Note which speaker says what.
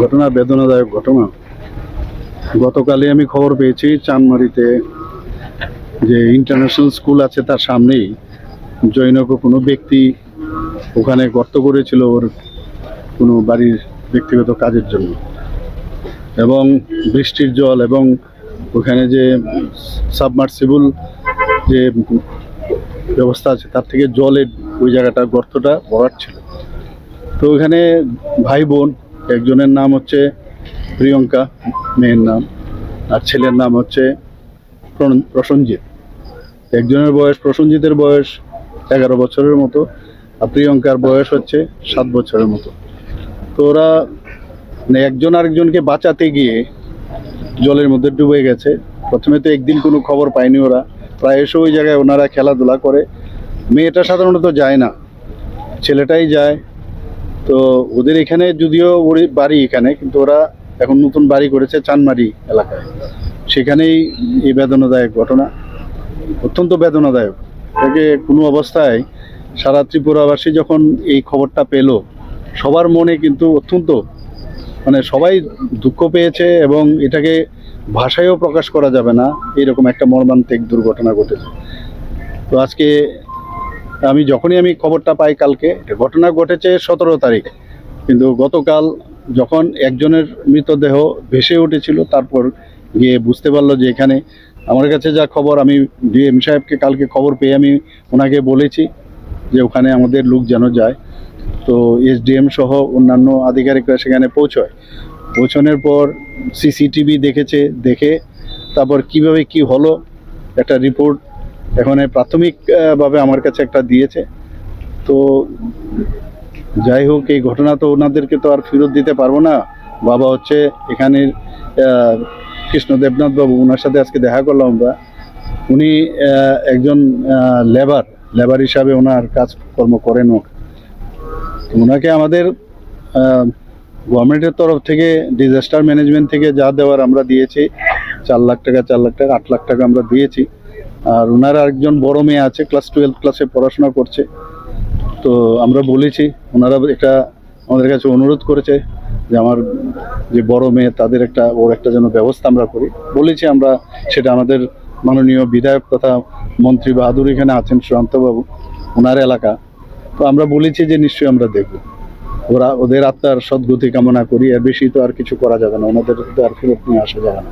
Speaker 1: ঘটনা বেদনাদায়ক ঘটনা। গতকালই আমি খবর পেয়েছি চানমারিতে যে ইন্টারন্যাশনাল স্কুল আছে তার সামনেই জৈনক কোনো ব্যক্তি ওখানে গর্ত করেছিল ওর কোনো বাড়ির ব্যক্তিগত কাজের জন্য। এবং বৃষ্টির জল এবং ওখানে যে সাবমার্সিবল যে ব্যবস্থা আছে তার থেকে জলের ওই জায়গাটা গর্তটা ভরাট ছিল। তো ওখানে ভাই বোন একজনের নাম হচ্ছে প্রিয়ঙ্কা মেয়ের নাম, আর ছেলের নাম হচ্ছে প্রসঞ্জিৎ। একজনের বয়স প্রসঞ্জিতের বয়স এগারো বছরের মতো, আর প্রিয়ঙ্কার বয়স হচ্ছে সাত বছরের মতো। তো ওরা মানে একজন আরেকজনকে বাঁচাতে গিয়ে জলের মধ্যে ডুবে গেছে। প্রথমে তো একদিন কোনো খবর পায়নি ওরা। প্রায়শ ওই জায়গায় ওনারা খেলাধুলা করে। মেয়েটা সাধারণত যায় না। ছেলেটাই যায়। তো ওদের এখানে যদিও বাড়ি এখানে, কিন্তু ওরা এখন নতুন বাড়ি করেছে চানমারি এলাকায়। সেখানেই এই বেদনাদায়ক ঘটনা, অত্যন্ত বেদনাদায়ক। এটাকে কোনো অবস্থায় সারা ত্রিপুরাবাসী যখন এই খবরটা পেল, সবার মনে কিন্তু অত্যন্ত মানে সবাই দুঃখ পেয়েছে এবং এটাকে ভাষায়ও প্রকাশ করা যাবে না, এরকম একটা মর্মান্তিক দুর্ঘটনা ঘটেছে। তো আজকে আমি যখনই আমি খবরটা পাই কালকে ঘটনা ঘটেছে সতেরো তারিখ। কিন্তু গতকাল যখন একজনের মৃতদেহ ভেসে উঠেছিল, তারপর গিয়ে বুঝতে পারল যে এখানে আমার কাছে যা খবর, আমি ডিএম সাহেবকে কালকে খবর পেয়ে আমি ওনাকে বলেছি যে ওখানে আমাদের লোক যেন যায়। তো এসডিএম সহ অন্যান্য আধিকারিকরা সেখানে পৌঁছয়। পৌঁছানোর পর সিসিটিভি দেখেছে, দেখে তারপর কীভাবে কি হলো, একটা রিপোর্ট এখানে প্রাথমিকভাবে আমার কাছে একটা দিয়েছে। তো যাই হোক, এই ঘটনা তো ওনাদেরকে তো আর ফেরত দিতে পারব না। বাবা হচ্ছে এখানের কৃষ্ণ দেবনাথ বাবু ওনার সাথে আজকে দেখা করলাম আমরা। উনি একজন লেবার লেবার হিসাবে ওনার কাজকর্ম করেন। ওনাকে আমাদের গভর্নমেন্টের তরফ থেকে ডিজাস্টার ম্যানেজমেন্ট থেকে যা দেওয়ার আমরা দিয়েছি, চার লাখ টাকা, চার লাখ টাকা, আট লাখ টাকা আমরা দিয়েছি। আর ওনার আরেকজন বড় মেয়ে আছে ক্লাস টুয়েলভ ক্লাসে পড়াশোনা করছে। তো আমরা বলেছি ওনারা এটা আমাদের কাছে অনুরোধ করেছে যে আমার যে বড় মেয়ে, তাদের একটা, ওর একটা যেন ব্যবস্থা আমরা করি। বলেছি আমরা, সেটা আমাদের মাননীয় বিধায়ক তথা মন্ত্রী বাহাদুর এখানে আছেন সুশান্তবাবু ওনার এলাকা। তো আমরা বলেছি যে নিশ্চয়ই আমরা দেখব। ওরা, ওদের আত্মার সদ্গতি কামনা করি, এর বেশি তো আর কিছু করা যাবে না, ওনাদের তো আর ফেরত নিয়ে আসা যাবে না।